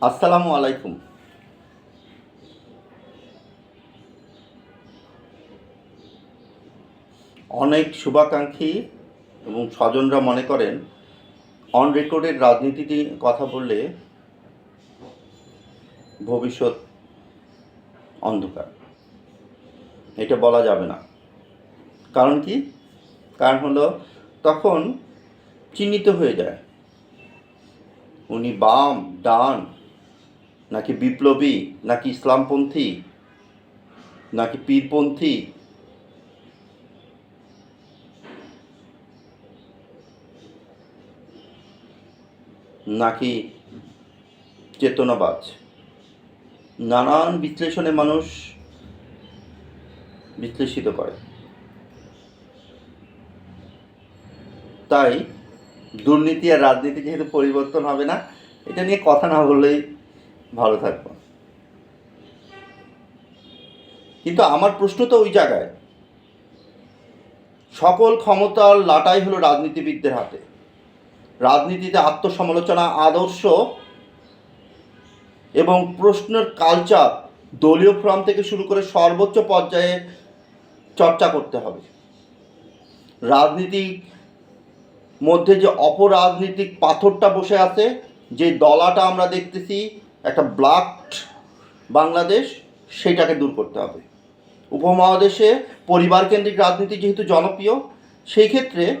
আসসালামু আলাইকুম। অনেক শুভাকাঙ্ক্ষী এবং স্বজনরা মনে করেন অন রেকর্ডের রাজনীতি নিয়ে কথা বললে ভবিষ্যৎ অন্ধকার। এটা বলা যাবে না। কারণ কি? কারণ হলো, তখন চিহ্নিত হয়ে যায়। উনি বাম, ডান নাকি বিপ্লবী, নাকি ইসলামপন্থী, নাকি পীরপন্থী? নাকি চেতনাবাজ? নানান বিশ্লেষণে মানুষ বিশ্লেষিত করে। তাই দুর্নীতি আর রাজনীতি যেহেতু পরিবর্তন হবে না, এটা নিয়ে কথা না বললেই ভালো থাকব। কিন্তু আমার প্রশ্ন তো ওই জায়গায়, সকল ক্ষমতার লাটাই হলো রাজনীতিবিদদের হাতে। রাজনীতিতে আত্মসমালোচনা, আদর্শ এবং প্রশ্নের কালচার দলীয় ফোরাম থেকে শুরু করে সর্বোচ্চ পর্যায়ে চর্চা করতে হবে। রাজনীতিক মধ্যে যে অপরাজনীতিক পাথরটা বসে আছে, যে দলাটা আমরা দেখতেছি একটা ব্লাক বাংলাদেশ সেটাকে দূর করতে হবে। উপমহাদেশে পরিবারকেন্দ্রিক রাজনীতি যেহেতু জনপ্রিয়, সেই ক্ষেত্রে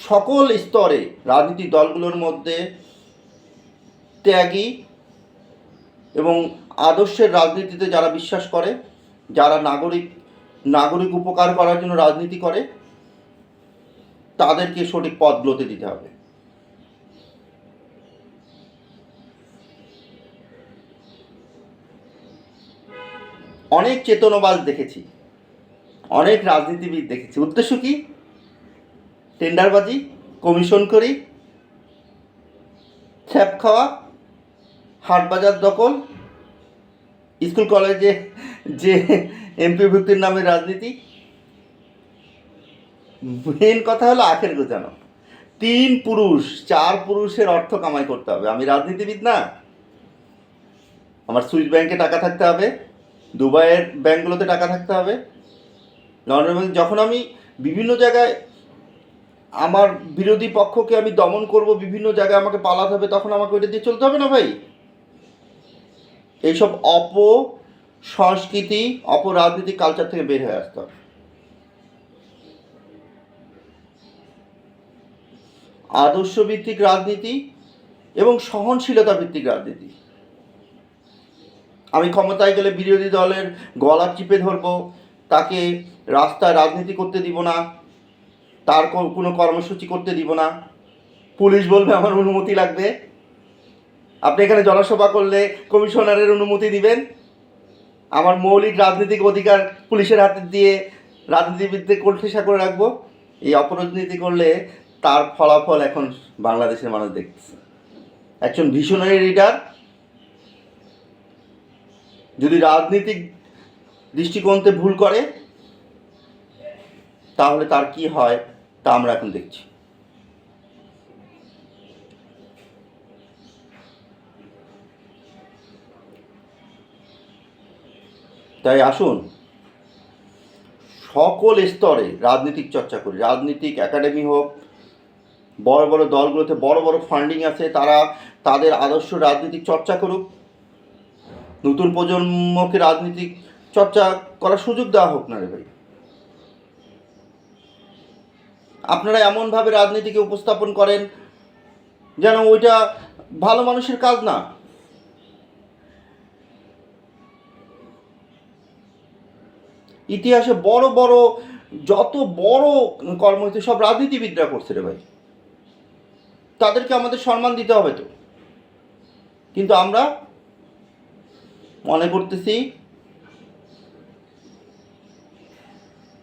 সকল স্তরে রাজনীতিক দলগুলোর মধ্যে ত্যাগী এবং আদর্শের রাজনীতিতে যারা বিশ্বাস করে, যারা নাগরিক নাগরিক উপকার করার জন্য রাজনীতি করে, তাদেরকে সঠিক পথগুলোতে দিতে হবে। অনেক চেতনবাজ দেখেছি, অনেক রাজনীতিবিদ দেখেছি। উদ্দেশ্য কি? টেন্ডারবাজি, কমিশন করি ছ্যাপ খাওয়া, হাট বাজার দখল, স্কুল কলেজে যে এমপি ভুক্তির নামে রাজনীতি। মেন কথা হলো আখের গোছানো। তিন পুরুষ, চার পুরুষের অর্থ কামাই করতে হবে। আমি রাজনীতিবিদ না। আমার সুইস ব্যাংকে টাকা থাকতে হবে। দুবাইয়ের ব্যাঙ্কগুলোতে টাকা থাকতে হবে। লন্ডন ব্যাঙ্ক যখন আমি বিভিন্ন জায়গায় আমার বিরোধী পক্ষকে আমি দমন করব, বিভিন্ন জায়গায় আমাকে পালাতে হবে, তখন আমাকে ওইটা দিয়ে চলতে হবে না ভাই? এইসব অপ সংস্কৃতি অপরাজনৈতিক কালচার থেকে বের হয়ে আসতে হবে। আদর্শ ভিত্তিক রাজনীতি এবং সহনশীলতা ভিত্তিক রাজনীতি। আমি ক্ষমতায় গেলে বিরোধী দলের গলা চিপে ধরবো, তাকে রাস্তায় রাজনীতি করতে দিব না, তার কোনো কর্মসূচি করতে দিব না। পুলিশ বলবে আমার অনুমতি লাগবে। আপনি এখানে জনসভা করলে কমিশনারের অনুমতি দিবেন। আমার মৌলিক রাজনৈতিক অধিকার পুলিশের হাতে দিয়ে রাজনীতিবিদদের কোলঠেসা করে রাখব। এই অপরাজনীতি করলে তার ফলাফল এখন বাংলাদেশের মানুষ দেখতেছে। একজন ভিশনারি লিডার যদি রাজনীতিক দৃষ্টিকোণতে ভুল করে, তাহলে তার কি হয়, তা আমরা এখন দেখছি। তাই আসুন, সকল স্তরে রাজনীতিক চর্চা করি। রাজনীতিক একাডেমি হোক, বড় বড় দলগুলোতে বড় বড় ফান্ডিং আছে, তারা তাদের আদর্শ রাজনীতিক চর্চা করুক। নতুন প্রজন্মকে রাজনীতিক চর্চা করার সুযোগ দেওয়া হোক না রে ভাই। আপনারা এমনভাবে রাজনীতিকে উপস্থাপন করেন যেন ওইটা ভালো মানুষের কাজ না। ইতিহাসে বড় বড়, যত বড় কর্ম হয়েছে সব রাজনীতিবিদরা করছে রে ভাই। তাদেরকে আমাদের সম্মান দিতে হবে তো। কিন্তু আমরা করতেছি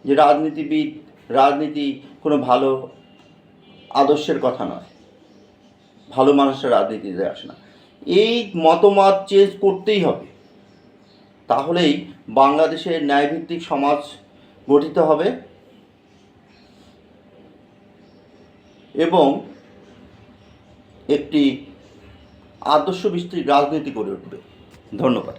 যে রাজনীতিবিদ, রাজনীতি কোনো ভালো আদর্শের কথা নয়। ভালো মানুষের রাজনীতিতে আসে না। এই মতমত চেঞ্জ করতেই হবে। তাহলেই বাংলাদেশের ন্যায়ভিত্তিক সমাজ গঠিত হবে এবং একটি আদর্শ ভিত্তিক রাজনীতি করে উঠবে। ধন্যবাদ।